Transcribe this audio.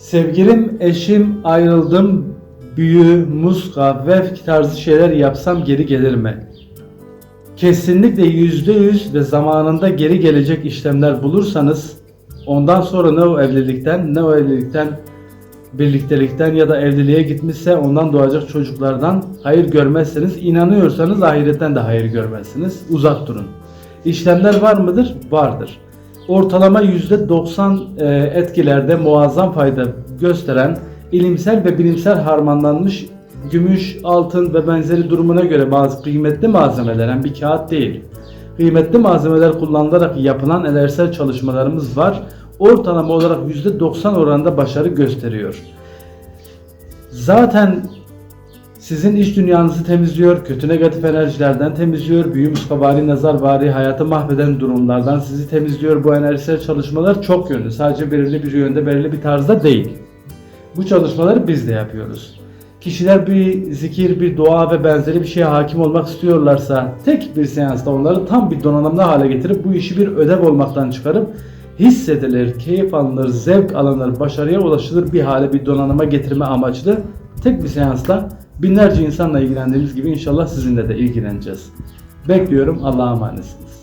Sevgilim, eşim, ayrıldım, büyü, muska, vefk tarzı şeyler yapsam geri gelir mi? Kesinlikle yüzde yüz ve zamanında geri gelecek işlemler bulursanız ondan sonra ne o evlilikten ne o evlilikten birliktelikten ya da evliliğe gitmişse ondan doğacak çocuklardan hayır görmezseniz inanıyorsanız ahiretten de hayır görmezsiniz. Uzak durun. İşlemler var mıdır? Vardır. Ortalama %90 e, etkilerde muazzam fayda gösteren ilimsel ve bilimsel harmanlanmış gümüş, altın ve benzeri durumuna göre bazı kıymetli malzemeler hem bir kağıt değil. Kıymetli malzemeler kullanılarak yapılan enerjisel çalışmalarımız var. Ortalama olarak %90 oranında başarı gösteriyor. Zaten sizin iç dünyanızı temizliyor, kötü negatif enerjilerden temizliyor, büyü muskavari, nazarvari, hayatı mahveden durumlardan sizi temizliyor. Bu enerjisel çalışmalar çok yönlü. Sadece belirli bir yönde, belirli bir tarzda değil. Bu çalışmaları biz de yapıyoruz. Kişiler bir zikir, bir dua ve benzeri bir şeye hakim olmak istiyorlarsa tek bir seansta onları tam bir donanımlı hale getirip bu işi bir ödev olmaktan çıkarıp hissedilir, keyif alınır, zevk alınır, başarıya ulaşılır bir hale bir donanıma getirme amaçlı tek bir seansla binlerce insanla ilgilendiğimiz gibi inşallah sizinle de ilgileneceğiz. Bekliyorum. Allah'a emanetsiniz.